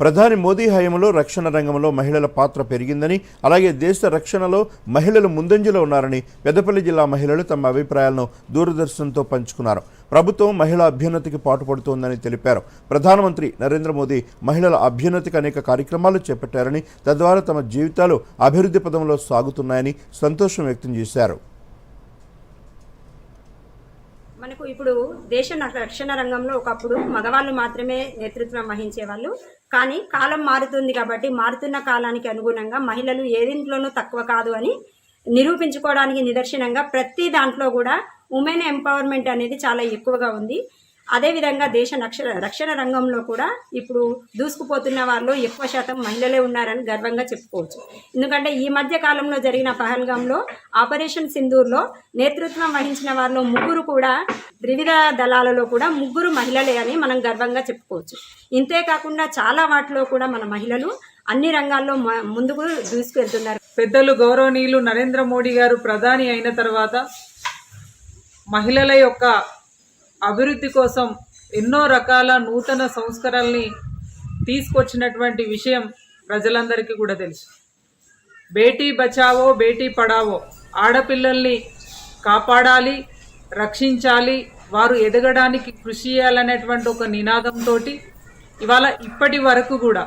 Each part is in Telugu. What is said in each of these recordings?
ప్రధాని మోదీ హయాంలో రక్షణ రంగంలో మహిళల పాత్ర పెరిగిందని అలాగే దేశ రక్షణలో మహిళలు ముందంజలో ఉన్నారని పెద్దపల్లి జిల్లా మహిళలు తమ అభిప్రాయాలను దూరదర్శన్తో పంచుకున్నారు. ప్రభుత్వం మహిళా అభ్యున్నతికి పాటుపడుతోందని తెలిపారు. ప్రధానమంత్రి నరేంద్ర మోదీ మహిళల అభ్యున్నతికి అనేక కార్యక్రమాలు చేపట్టారని తద్వారా తమ జీవితాలు అభివృద్ధి పదంలో సాగుతున్నాయని సంతోషం వ్యక్తం చేశారు. మనకు ఇప్పుడు దేశ రక్షణ రంగంలో ఒకప్పుడు మగవాళ్ళు మాత్రమే నేతృత్వం వహించేవాళ్ళు. కానీ కాలం మారుతుంది కాబట్టి మారుతున్న కాలానికి అనుగుణంగా మహిళలు ఏదింట్లోనూ తక్కువ కాదు అని నిరూపించుకోవడానికి నిదర్శనంగా ప్రతి దాంట్లో కూడా ఉమెన్ ఎంపవర్మెంట్ అనేది చాలా ఎక్కువగా ఉంది. అదేవిధంగా దేశ రక్షణ రక్షణ రంగంలో కూడా ఇప్పుడు దూసుకుపోతున్న వాళ్ళు ఎక్కువ శాతం మహిళలే ఉన్నారని గర్వంగా చెప్పుకోవచ్చు. ఎందుకంటే ఈ మధ్య కాలంలో జరిగిన పహల్గాంలో ఆపరేషన్ సింధూర్లో నేతృత్వం వహించిన వారిలో ముగ్గురు కూడా త్రివిధ దళాలలో కూడా ముగ్గురు మహిళలే అని మనం గర్వంగా చెప్పుకోవచ్చు. ఇంతే కాకుండా చాలా వాటిలో కూడా మన మహిళలు అన్ని రంగాల్లో మ- ముందుకు దూసుకెళ్తున్నారు. పెద్దలు గౌరవనీయులు నరేంద్ర మోడీ గారు ప్రధాని అయిన తర్వాత మహిళల యొక్క అభివృద్ధి కోసం ఎన్నో రకాల నూతన సంస్కరణల్ని తీసుకొచ్చినటువంటి విషయం ప్రజలందరికీ కూడా తెలుసు. బేటీ బచావో బేటీ పడావో ఆడపిల్లల్ని కాపాడాలి రక్షించాలి వారు ఎదగడానికి కృషి చేయాలనేటువంటి ఒక నినాదంతో ఇవాళ ఇప్పటి వరకు కూడా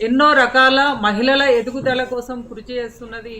ఎన్నో రకాల మహిళల ఎదుగుదల కోసం కృషి చేస్తున్నది